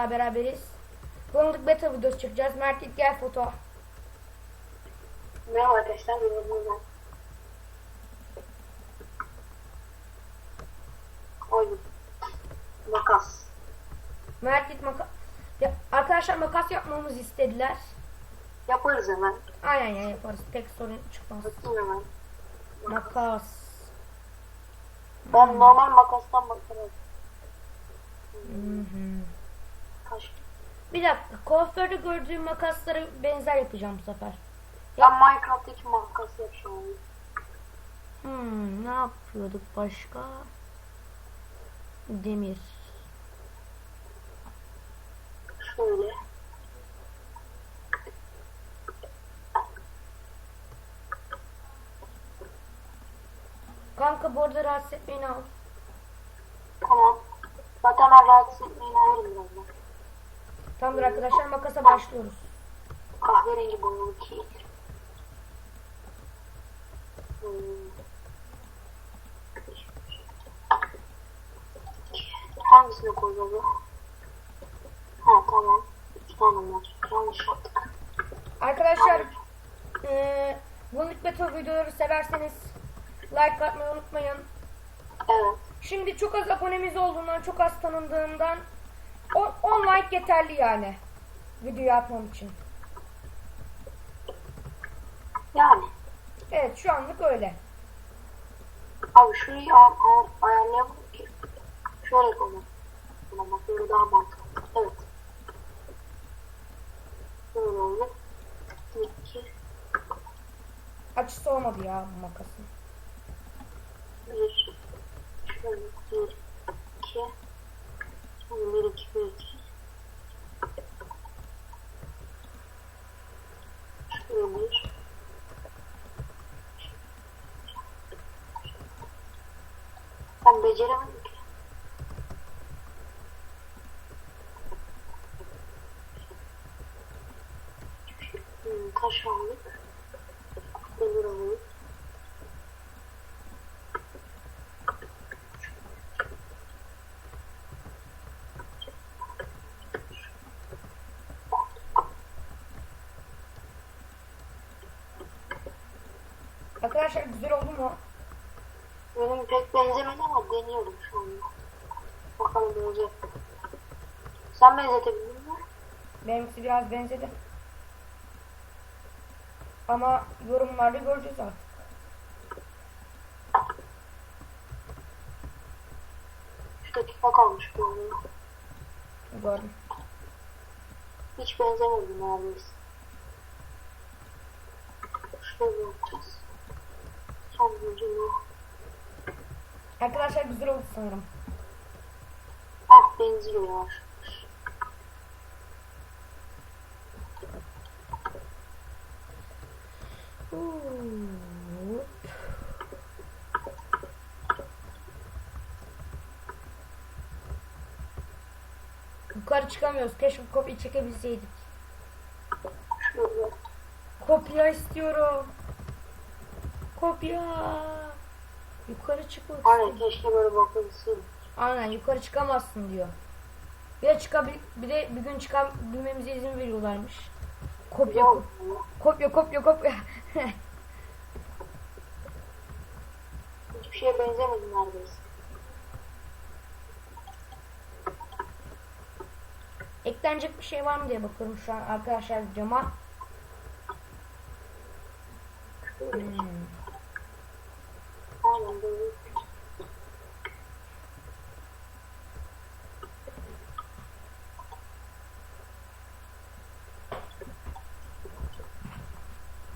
daha beraberiz. Bulanık beta videosu çekeceğiz. Mert ilk gel foto. Merhaba arkadaşlar. Oyun. Makas. Mert ilk maka... Ya, arkadaşlar makas yapmamızı istediler. Yaparız hemen. Aynen ya yaparız. Tek sorun çıkmaz. Bakayım hemen. Makas. Ben normal makastan bakarım. Hı hı. Bir dakika. Kuaförde gördüğüm makaslara benzer yapacağım bu sefer. Ben Minecraft'taki makas yapacağım. Hmm, ne yapıyorduk başka? Demir. Şöyle. Kanka bu arada rahatsız etmeyin al. Tamam. Zaten ben rahatsız etmeyin alırım birazdan. Tamamdır arkadaşlar makasa başlıyoruz. Kahverengi boyalı keyif. Hmm. Hangisine koyacağız ya? Ha tamam. İki tane var. Yanlış yaptık. Arkadaşlar eee bu Metal videoları severseniz like atmayı unutmayın. Evet. Şimdi çok az abonemiz olduğundan, çok az tanındığından 10 like yeterli yani. Videoyu atmam için. Yani. Evet şu anlık öyle. Abi şurayı ayarlayalım ki. Şöyle koyalım. Buna bak böyle daha mantıklı. Evet. Böyle oldu. İki, Açısı olmadı ya bu makasın. bir, şöyle bir, iki, Ben beceremedim ki. Hmm, taş aldık. Demir aldık. Arkadaşlar güzel oldu mu? Benim pek benzemedi ama deniyorum şu anda. Bakalım olacak. Sen benzetebildin mi? Benimkisi biraz benzedi. Ama yorumlarda göreceğiz artık. Üç dakika kalmış bu arada. Gördüm. Hiç benzemedi neredeyse. Şöyle yapacağız. Ucunu. Arkadaşlar güzel oldu sanırım. Ah yavaş. Hop. Yukarı çıkamıyoruz. Keşke kopya çekebilseydik. Kopya istiyorum. Kopya. Yukarı çıkmak Aynen istiyorum. keşke böyle bakabilseydim. Aynen yukarı çıkamazsın diyor. Bir de çıkabil bir de bir gün çıkabilmemize izin veriyorlarmış. Kopya kopya kopya kopya. Hiçbir şeye benzemedi neredeyse. Eklenecek bir şey var mı diye bakıyorum şu an arkadaşlar cama. Hmm. Aynen böyle.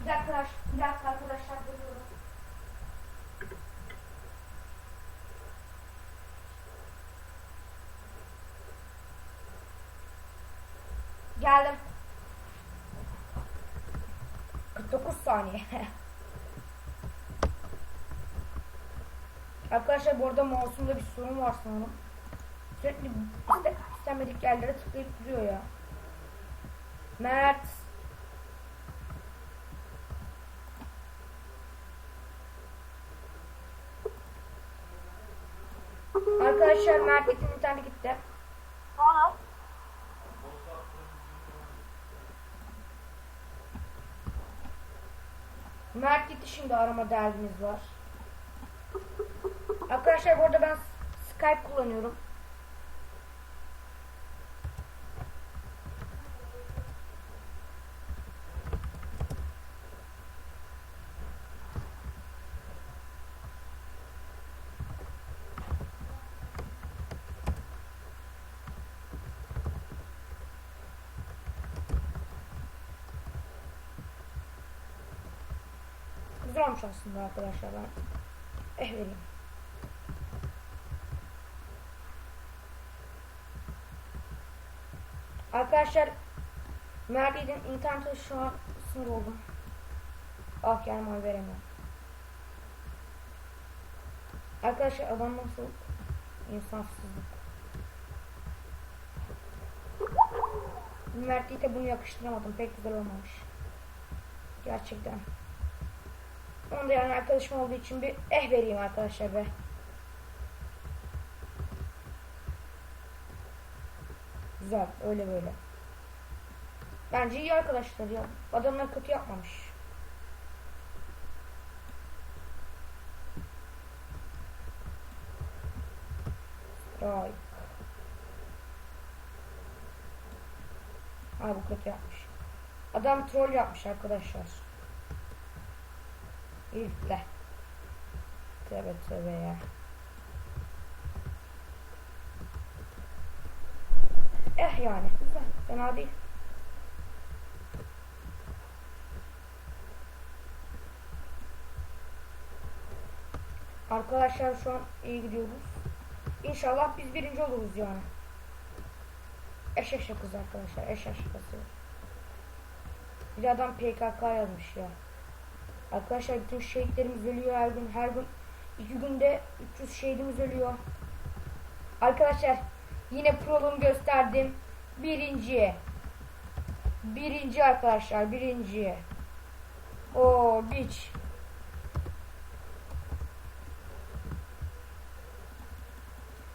Bir dakika, arkadaş- bir dakika arkadaşlar geliyorum. Geldim. 49 saniye. Arkadaşlar bu arada mouse'umda bir sorun var sanırım. Sürekli iste, istemedik yerlere tıklayıp duruyor ya. Mert. Arkadaşlar Mert'in interneti gitti. Sonra? Mert gitti şimdi arama derdimiz var. Arkadaşlar burada ben Skype kullanıyorum. Güzel olmuş aslında arkadaşlar ben. Eh vereyim. Arkadaşlar Merdi'nin internete şu an sınır oldum. Ah yani oy veremiyorum. Arkadaşlar adam nasıl insansızlık. Mert'e bunu yakıştıramadım. Pek güzel olmamış. Gerçekten. Da yani arkadaşım olduğu için bir eh vereyim arkadaşlar be. Güzel öyle böyle. Bence iyi arkadaşlar ya. Adamlar kötü yapmamış. Strike. Ha bu kötü yapmış. Adam troll yapmış arkadaşlar. De. Tövbe tövbe ya. Eh yani güzel. Fena. Arkadaşlar şu an iyi gidiyoruz. İnşallah biz birinci oluruz yani. Eşek şakası arkadaşlar. Eşek şakası. Bir adam PKK yazmış ya. Arkadaşlar bütün şehitlerimiz ölüyor her gün. Her gün iki günde 300 şehidimiz ölüyor. Arkadaşlar yine prolumu gösterdim. Birinci. Birinci arkadaşlar birinci. O biç.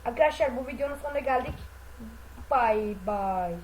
Arkadaşlar bu videonun sonuna geldik. Bye bye.